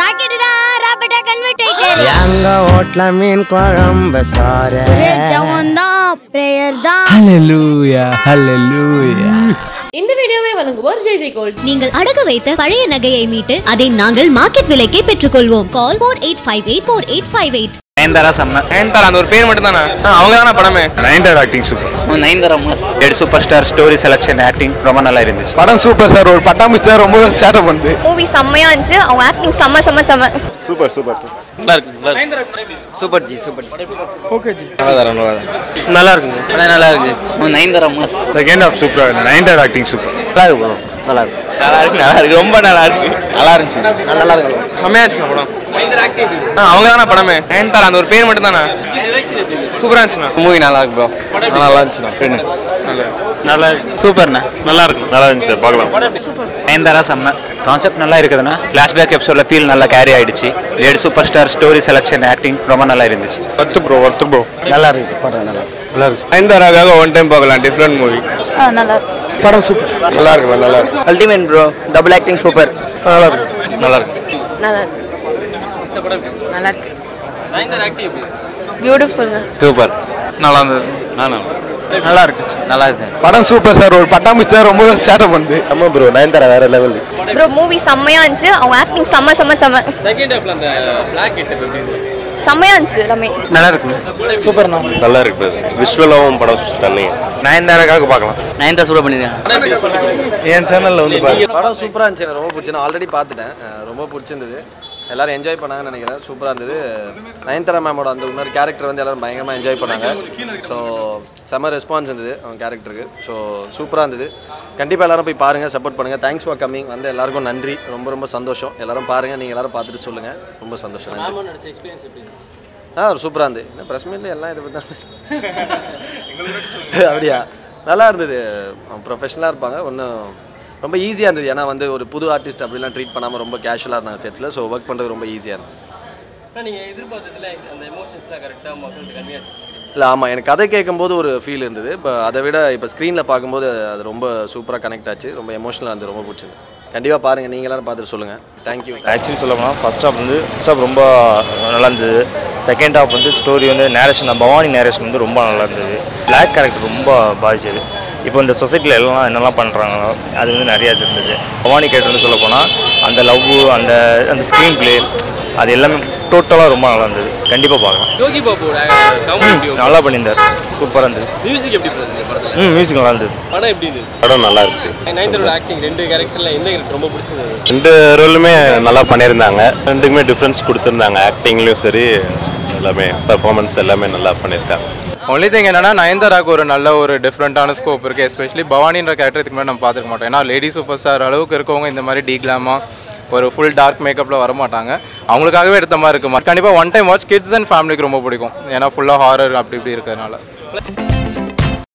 Rocket தான் ராபர்ட்டா convert ஆயிட்டாரு. எங்க ஓட்ல மீன் குழம்பு சாரு. ஒரே ஜெபம் தான் பிரேயர் தான். ஹalleluya ஹalleluya. இந்த வீடியோவை வழங்குவோர் ஜெய் ஜெய் கோல்ட். நீங்கள் அடகு வைத்த பழைய நகையை மீட்டு அதை நாங்கள் மார்க்கெட் விலைக்கே பெற்றுக்கொள்வோம். Call four eight five eight four eight five eight Nayanthara செம்ம. நயன்தாரா அந்த ஒரு பேர் மட்டும் தானே அவங்க தானே படமே? Nayanthara acting super Nayanthara mass. Red super star story selection acting ரொம்ப நல்லா இருந்துச்சு. படம் சூப்பர் சார் ஒரு பட்டாம்பூச்சி தான் ரொம்ப சேட்டை பண்ணுது. மூவி செம்மையா இருந்துச்சு அவங்க ஆக்டிங் செம்ம செம்ம செம்ம. சூப்பர் சூப்பர் சூப்பர் நல்லா இருக்கு சூப்பர் ஜி சூப்பர் நல்லா இருக்குங்க. படம் நல்லா இருக்கு. நயன்தாரா மாஸ். செகண்ட் ஹாஃப் சூப்பராக நயன்தாரா ஆக்டிங் சூப்பர் நல்லா இருக்கு. நல்லா இருக்கு. நல்லா இருக்கு நல்லா இருக்கு. ரொம்ப நல்லா இருக்கு. நல்லா இருந்துச்சு. நல்லா இருக்கு. செம்மையாச்சுண்ணா படம். அவங்க தானே படமே? நயன்தாரா அந்த ஒரு பேர் மட்டும் தானே சூப்பரா இருந்துச்சுண்ணா மூவி நல்லா இருக்கு ப்ரோ நல்லா இருந்துச்சுண்ணா நல்லா இருக்கு. சூப்பர்ண்ணா நல்லா இருக்கு. நல்லா இருந்துச்சு சார் பார்க்கலாம். நயன்தாரா செம்ம. கான்செப்ட் நல்லா இருக்குதுண்ணா. ஃப்ளாஷ்பேக் எபிசோட்ல ஃபீல் நல்லா கேரி ஆயிடுச்சு. Late super star story selection acting ரொம்ப நல்லா இருந்துச்சு. ஒர்த்து ப்ரோ ஒர்த்து ப்ரோ நல்லா இருக்குது படம் நல்லா. நல்லா இருக்கு நயன்தாராக்காக ஒன் டைம் பார்க்கலாம். டிஃப்ரெண்ட் மூவி படம் சூப்பர் நல்லா இருக்கு நல்லா இருக்கு ultimate bro double acting super நல்லா இருக்கு நல்லா இருக்கு நல்லா இருக்கு நல்லா இருக்கு பியூட்டிஃபுல் சூப்பர் நல்லா இருந்தது. நல்லா நல்லா இருக்கு நல்லா இருக்கு படம் சூப்பர் சார் ஒரு பட்டாம்பூச்சி தான் ரொம்ப சேட்டை பண்ணுது. ஆமாம் ப்ரோ நயன்தாரா வேற லெவல் ப்ரோ மூவி செம்மையா இருந்துச்சு. அவங்க ஆக்டிங் செம்ம செம்ம செம்ம. செம்மையா இருந்துச்சு எல்லாமே. நல்லா இருக்கு சூப்பர்ண்ணா. நல்லா இருக்கு விஷுவலாகவும் படம் தண்ணிங்க நயன்தாராக்காக பார்க்கலாம். நயன்தா சூப்பர் பண்ணிருக்கேன் என் சேனலில் வந்து பாருங்க படம் சூப்பராக இருந்துச்சு. எனக்கு ரொம்ப பிடிச்சி நான் ஆல்ரெடி பார்த்துட்டேன். ரொம்ப பிடிச்சிருந்தது. எல்லாரும் என்ஜாய் பண்ணாங்கன்னு நினைக்கிறேன். சூப்பராக இருந்தது. நயன்தாரா மேமோட அந்த இன்னொரு கேரக்டர் வந்து எல்லாரும் பயங்கரமாக என்ஜாய் பண்ணாங்க. ஸோ செம்ம ரெஸ்பான்ஸ் இருந்தது அவங்க கேரக்டருக்கு ஸோ சூப்பராக இருந்தது. கண்டிப்பாக எல்லாரும் போய் பாருங்கள் சப்போர்ட் பண்ணுங்கள் தேங்க்ஸ் ஃபார் கம்மிங் வந்து எல்லாருக்கும் நன்றி. ரொம்ப ரொம்ப சந்தோஷம். எல்லாரும் பாருங்கள் நீங்கள் எல்லாரும் பார்த்துட்டு சொல்லுங்கள் ரொம்ப சந்தோஷம். ஆ சூப்பராக இருந்தது. இந்த ப்ரெஸ் மீட்டில் எல்லாம் இதை பற்றி தான் அப்படியா? நல்லா இருந்தது. ப்ரொஃபஷனலாக இருப்பாங்க. ஒன்றும் ரொம்ப ஈஸியாக இருந்தது. ஏன்னா வந்து ஒரு புது ஆர்டிஸ்ட் அப்படிலாம் ட்ரீட் பண்ணாமல் ரொம்ப கேஷுவலாக இருந்தாங்க செட்ஸில் ஸோ ஒர்க் பண்ணுறது ரொம்ப ஈஸியாக இருந்தது. இல்லை ஆமாம் எனக்கு கதை கேட்கும்போது ஒரு ஃபீல் இருந்தது. இப்போ அதை விட இப்போ ஸ்க்ரீனில் பார்க்கும்போது அது ரொம்ப சூப்பராக கனெக்ட் ஆச்சு. ரொம்ப எமோஷனலாக இருந்தது ரொம்ப பிடிச்சது. கண்டிப்பாக பாருங்கள் நீங்களாம் பார்த்துட்டு சொல்லுங்கள் தேங்க்யூ ஆக்சுவலி சொல்ல போனால் ஃபர்ஸ்ட் ஹாஃப் வந்து ஃபஸ்ட் ஹாஃப் ரொம்ப நல்லா இருந்தது. செகண்ட் ஹாஃப் வந்து ஸ்டோரி வந்து நேரேஷன் பவானி நேரேஷன் வந்து ரொம்ப நல்லா இருந்தது. பிளாக் கேரக்டர் ரொம்ப பாதிச்சது. இப்போ இந்த சொசைட்டியில் எல்லாம் என்னெல்லாம் பண்ணுறாங்களோ அது வந்து நிறையா இருந்தது. பவானி கேரக்டர்னு சொல்ல போனால் அந்த லவ் அந்த அந்த ஸ்க்ரீன் பிளே அது எல்லாமே டோட்டலாக ரொம்ப நல்லா இருந்தது. கண்டிப்பாக பார்க்கலாம். யோகி ம், நல்லா பண்ணியிருந்தார். சூப்பராக இருந்தது. மியூசிக் எப்படி இருந்தது ம் மியூசிக் நல்லா இருந்தது. படம் எப்படி இருந்தது? படம் நல்லா இருந்துச்சு. நயன்தாரோட ஆக்டிங் ரெண்டு கேரக்டர்ல எந்த கேரக்டர் ரொம்ப பிடிச்சது? ரெண்டு ரோலுமே நல்லா பண்ணியிருந்தாங்க. ரெண்டுக்குமே டிஃப்ரென்ஸ் கொடுத்துருந்தாங்க. ஆக்டிங்லேயும் சரி எல்லாமே பெர்ஃபார்மன்ஸ் எல்லாமே நல்லா பண்ணியிருக்காங்க. ஒன்லி திங் என்னன்னா நயன்தாராக்கு ஒரு நல்ல ஒரு டிஃப்ரெண்ட்டான ஸ்கோப் இருக்குது எஸ்பெஷலி பவானின்ற கேரக்டர் இதுக்கு முன்னாடி நம்ம பார்த்துருக்க மாட்டோம். ஏன்னா லேடி சூப்பர் ஸ்டார் அளவுக்கு இருக்கவங்க இந்த மாதிரி டீக்லாமாக ஒரு ஃபுல் டார்க் மேக்கப்பில் வர மாட்டாங்க அவங்களுக்காகவே எடுத்த மாதிரி இருக்குமா கண்டிப்பாக one time watch kids and ஃபேமிலிக்கு ரொம்ப பிடிக்கும். ஏன்னா ஃபுல்லாக ஹாரர் அப்படி இப்படி இருக்கிறதுனால.